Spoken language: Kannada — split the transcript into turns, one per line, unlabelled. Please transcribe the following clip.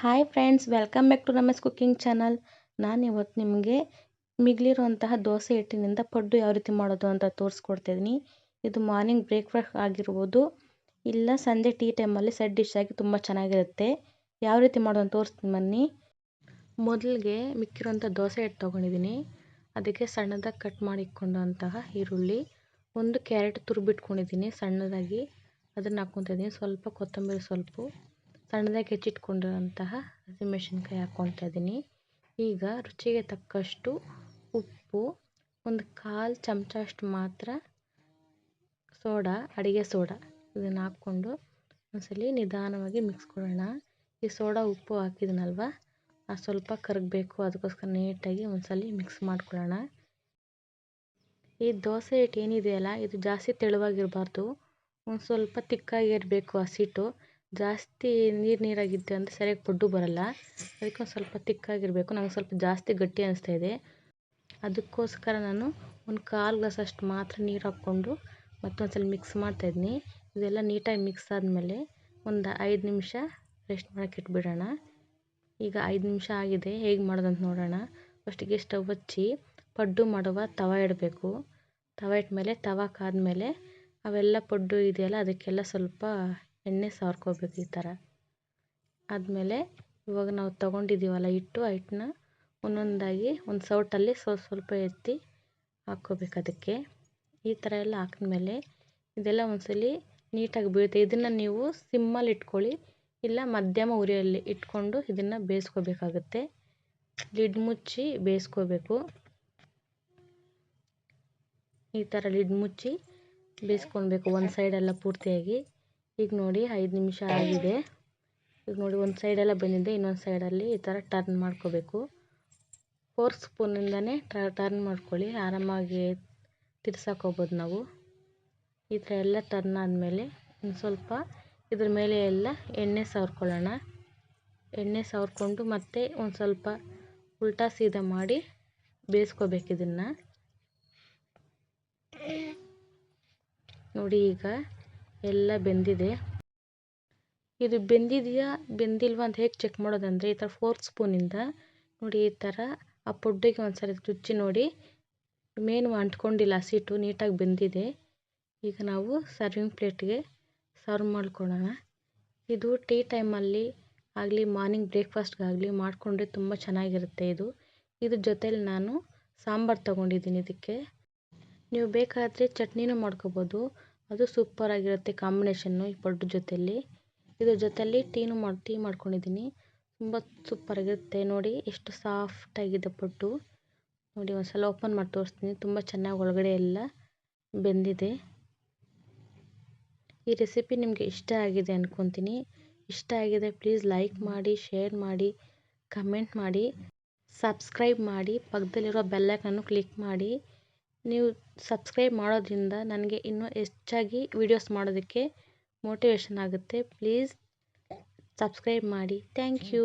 Hi friends welcome back to Ramesh cooking channel ನಾನು ಇವತ್ತು ನಿಮಗೆ ಮಿಗಿಲಿರುವಂತಹ ದೋಸೆ ಹಿಟ್ಟಿನಿಂದ ಪಡ್ಡು ಯಾವ ರೀತಿ ಮಾಡೋದು ಅಂತ ತೋರಿಸ್ಕೊಡ್ತಿದ್ದೀನಿ ಇದು ಮಾರ್ನಿಂಗ್ ಬ್ರೇಕ್ಫಾಸ್ಟ್ ಆಗಿರ್ಬೋದು, ಇಲ್ಲ ಸಂಜೆ ಟೀ ಟೈಮಲ್ಲಿ ಸೆಟ್ ಡಿಶ್ ಆಗಿ ತುಂಬ ಚೆನ್ನಾಗಿರುತ್ತೆ. ಯಾವ ರೀತಿ ಮಾಡೋದು ಅಂತ ತೋರಿಸ್ತೀನಿ ಬನ್ನಿ. ಮೊದಲಿಗೆ ಮಿಕ್ಕಿರುವಂಥ ದೋಸೆ ಹಿಟ್ಟು ತೊಗೊಂಡಿದ್ದೀನಿ. ಅದಕ್ಕೆ ಸಣ್ಣದಾಗಿ ಕಟ್ ಮಾಡಿ ಇಟ್ಕೊಂಡಂತಹ ಈರುಳ್ಳಿ, ಒಂದು ಕ್ಯಾರೆಟ್ ತುರುಬಿಟ್ಕೊಂಡಿದ್ದೀನಿ ಸಣ್ಣದಾಗಿ. ಅದನ್ನು ಹಾಕ್ಕೊತಿದ್ದೀನಿ ಸ್ವಲ್ಪ ಕೊತ್ತಂಬರಿ ಸ್ವಲ್ಪ ಸಣ್ಣದಾಗಿ ಹೆಚ್ಚಿಟ್ಕೊಂಡಿರುವಂತಹ ಹಸಿಮೆಣಸಿನ್ಕಾಯಿ ಹಾಕ್ಕೊಳ್ತಾ ಇದ್ದೀನಿ ಈಗ ರುಚಿಗೆ ತಕ್ಕಷ್ಟು ಉಪ್ಪು, ಒಂದು ಕಾಲು ಚಮಚ ಅಷ್ಟು ಮಾತ್ರ ಸೋಡಾ, ಅಡುಗೆ ಸೋಡಾ ಇದನ್ನು ಹಾಕ್ಕೊಂಡು ಒಂದ್ಸಲ ನಿಧಾನವಾಗಿ ಮಿಕ್ಸ್ ಕೊಡೋಣ. ಈ ಸೋಡಾ, ಉಪ್ಪು ಹಾಕಿದ್ನಲ್ವ? ಅದು ಸ್ವಲ್ಪ ಕರಗಬೇಕು, ಅದಕ್ಕೋಸ್ಕರ ನೀಟಾಗಿ ಒಂದ್ಸಲ ಮಿಕ್ಸ್ ಮಾಡ್ಕೊಳ್ಳೋಣ. ಈ ದೋಸೆ ಹಿಟ್ಟು ಏನಿದೆಯಲ್ಲ, ಇದು ಜಾಸ್ತಿ ತೆಳುವಾಗಿರಬಾರ್ದು. ಒಂದು ಸ್ವಲ್ಪ ತಿಕ್ಕಾಗಿರಬೇಕು ಹಸಿಟ್ಟು ಜಾಸ್ತಿ ನೀರು ನೀರಾಗಿತ್ತು ಅಂದರೆ ಸರಿಯಾಗಿ ಪಡ್ಡು ಬರಲ್ಲ. ಅದಕ್ಕೆ ಒಂದು ಸ್ವಲ್ಪ ತಿಕ್ಕಾಗಿರಬೇಕು. ನನಗೆ ಸ್ವಲ್ಪ ಜಾಸ್ತಿ ಗಟ್ಟಿ ಅನಿಸ್ತಾ ಇದೆ. ಅದಕ್ಕೋಸ್ಕರ ನಾನು ಒಂದು ಕಾಲು ಗ್ಲಾಸ್ ಅಷ್ಟು ಮಾತ್ರ ನೀರು ಹಾಕ್ಕೊಂಡು ಮತ್ತೊಂದು ಸಲ ಮಿಕ್ಸ್ ಮಾಡ್ತಾಯಿದ್ದೀನಿ ಇದೆಲ್ಲ ನೀಟಾಗಿ ಮಿಕ್ಸ್ ಆದಮೇಲೆ ಒಂದು ಐದು ನಿಮಿಷ ರೆಸ್ಟ್ ಮಾಡೋಕೆ ಇಟ್ಬಿಡೋಣ. ಈಗ ಐದು ನಿಮಿಷ ಆಗಿದೆ. ಹೇಗೆ ಮಾಡೋದಂತ ನೋಡೋಣ. ಫಸ್ಟಿಗೆ ಸ್ಟವ್ ಹಚ್ಚಿ ಪಡ್ಡು ಮಾಡುವ ತವ ಇಡಬೇಕು. ತವ ಇಟ್ಮೇಲೆ ತವ ಕಾದ್ಮೇಲೆ ಅವೆಲ್ಲ ಪಡ್ಡು ಇದೆಯಲ್ಲ, ಅದಕ್ಕೆಲ್ಲ ಸ್ವಲ್ಪ ಎಣ್ಣೆ ಸಾರ್ಕೋಬೇಕು ಈ ಥರ. ಆದಮೇಲೆ ಇವಾಗ ನಾವು ತೊಗೊಂಡಿದ್ದೀವಲ್ಲ ಹಿಟ್ಟು, ಆ ಹಿಟ್ಟನ್ನ ಒಂದೊಂದಾಗಿ ಒಂದು ಸೌಟಲ್ಲಿ ಸ್ವಲ್ಪ ಸ್ವಲ್ಪ ಎತ್ತಿ ಹಾಕ್ಕೋಬೇಕು ಅದಕ್ಕೆ. ಈ ಥರ ಎಲ್ಲ ಹಾಕಿದ್ಮೇಲೆ ಇದೆಲ್ಲ ಒಂದ್ಸಲಿ ನೀಟಾಗಿ ಬೀಳುತ್ತೆ ಇದನ್ನು ನೀವು ಸಿಮ್ಮಲ್ಲಿ ಇಟ್ಕೊಳ್ಳಿ, ಇಲ್ಲ ಮಧ್ಯಮ ಉರಿಯಲ್ಲಿ ಇಟ್ಕೊಂಡು ಇದನ್ನು ಬೇಯಿಸ್ಕೋಬೇಕಾಗುತ್ತೆ. ಲಿಡ್ ಮುಚ್ಚಿ ಬೇಯಿಸ್ಕೋಬೇಕು. ಈ ಥರ ಲಿಡ್ ಮುಚ್ಚಿ ಬೇಯಿಸ್ಕೊಳ್ಬೇಕು ಒಂದು ಸೈಡೆಲ್ಲ ಪೂರ್ತಿಯಾಗಿ. ಈಗ ನೋಡಿ ಐದು ನಿಮಿಷ ಆಗಿದೆ. ಈಗ ನೋಡಿ ಒಂದು ಸೈಡೆಲ್ಲ ಬಂದಿದೆ, ಇನ್ನೊಂದು ಸೈಡಲ್ಲಿ ಈ ಥರ ಟರ್ನ್ ಮಾಡ್ಕೋಬೇಕು. ಫೋರ್ ಸ್ಪೂನಿಂದನೇ ಟರ್ನ್ ಮಾಡ್ಕೊಳ್ಳಿ, ಆರಾಮಾಗಿ ತಿರ್ಸಾಕೋಬೋದು ನಾವು. ಈ ಥರ ಎಲ್ಲ ಟರ್ನ್ ಆದಮೇಲೆ ಒಂದು ಸ್ವಲ್ಪ ಇದ್ರ ಮೇಲೆ ಎಲ್ಲ ಎಣ್ಣೆ ಸವರ್ಕೊಳ್ಳೋಣ. ಎಣ್ಣೆ ಸವರ್ಕೊಂಡು ಮತ್ತೆ ಒಂದು ಸ್ವಲ್ಪ ಉಲ್ಟಾ ಸೀದಾ ಮಾಡಿ ಬೇಯಿಸ್ಕೋಬೇಕು ಇದನ್ನು ನೋಡಿ ಈಗ ಎಲ್ಲ ಬೆಂದಿದೆ. ಇದು ಬೆಂದಿದೆಯಾ? ಬೆಂದಿಲ್ವಾ ಅಂತ ಹೇಗೆ ಚೆಕ್ ಮಾಡೋದಂದರೆ ಈ ಥರ ಫೋರ್ಕ್ ಸ್ಪೂನಿಂದ ನೋಡಿ ಈ ಥರ ಆ ಪುಡ್ಡಿಗೆ ಒಂದು ಸರಿ ಚುಚ್ಚಿ ನೋಡಿ. ಮೇನು ಅಂಟ್ಕೊಂಡಿಲ್ಲ ಹಸಿಟ್ಟು ನೀಟಾಗಿ ಬೆಂದಿದೆ. ಈಗ ನಾವು ಸರ್ವಿಂಗ್ ಪ್ಲೇಟ್ಗೆ ಸರ್ವ್ ಮಾಡ್ಕೊಳ್ಳೋಣ. ಇದು ಟೀ ಟೈಮಲ್ಲಿ ಆಗಲಿ ಮಾರ್ನಿಂಗ್ ಬ್ರೇಕ್ಫಾಸ್ಟ್ಗಾಗಲಿ ಮಾಡಿಕೊಂಡ್ರೆ ತುಂಬ ಚೆನ್ನಾಗಿರುತ್ತೆ ಇದು. ಇದ್ರ ಜೊತೇಲಿ ನಾನು ಸಾಂಬಾರು ತೊಗೊಂಡಿದ್ದೀನಿ ಇದಕ್ಕೆ. ನೀವು ಬೇಕಾದರೆ ಚಟ್ನಿನೂ ಮಾಡ್ಕೋಬೋದು. ಅದು ಸೂಪರಾಗಿರುತ್ತೆ ಕಾಂಬಿನೇಷನ್ನು ಈ ಪಡ್ಡು ಜೊತೆಯಲ್ಲಿ ಇದ್ರ ಜೊತೆಯಲ್ಲಿ ಟೀನು ಮಾಡಿ ಟೀ ಮಾಡ್ಕೊಂಡಿದ್ದೀನಿ ತುಂಬ ಸೂಪರಾಗಿರುತ್ತೆ ನೋಡಿ ಎಷ್ಟು ಸಾಫ್ಟಾಗಿದೆ ಪಟ್ಟು ನೋಡಿ ಒಂದು ಸಲ ಓಪನ್ ಮಾಡಿ ತೋರಿಸ್ತೀನಿ. ತುಂಬ ಚೆನ್ನಾಗಿ ಒಳಗಡೆ ಎಲ್ಲ ಬೆಂದಿದೆ. ಈ ರೆಸಿಪಿ ನಿಮಗೆ ಇಷ್ಟ ಆಗಿದೆ ಅಂದ್ಕೊತೀನಿ ಇಷ್ಟ ಆಗಿದೆ ಪ್ಲೀಸ್ ಲೈಕ್ ಮಾಡಿ ಶೇರ್ ಮಾಡಿ ಕಮೆಂಟ್ ಮಾಡಿ ಸಬ್ಸ್ಕ್ರೈಬ್ ಮಾಡಿ, ಪಕ್ಕದಲ್ಲಿರೋ ಬೆಲ್ಲೈಕನ್ನು ಕ್ಲಿಕ್ ಮಾಡಿ. ನೀವು ಸಬ್ಸ್ಕ್ರೈಬ್ ಮಾಡೋದರಿಂದ ನನಗೆ ಇನ್ನೂ ಹೆಚ್ಚಾಗಿ ವೀಡಿಯೋಸ್ ಮಾಡೋದಕ್ಕೆ ಮೋಟಿವೇಶನ್ ಆಗುತ್ತೆ. ಪ್ಲೀಸ್ ಸಬ್ಸ್ಕ್ರೈಬ್ ಮಾಡಿ. Thank you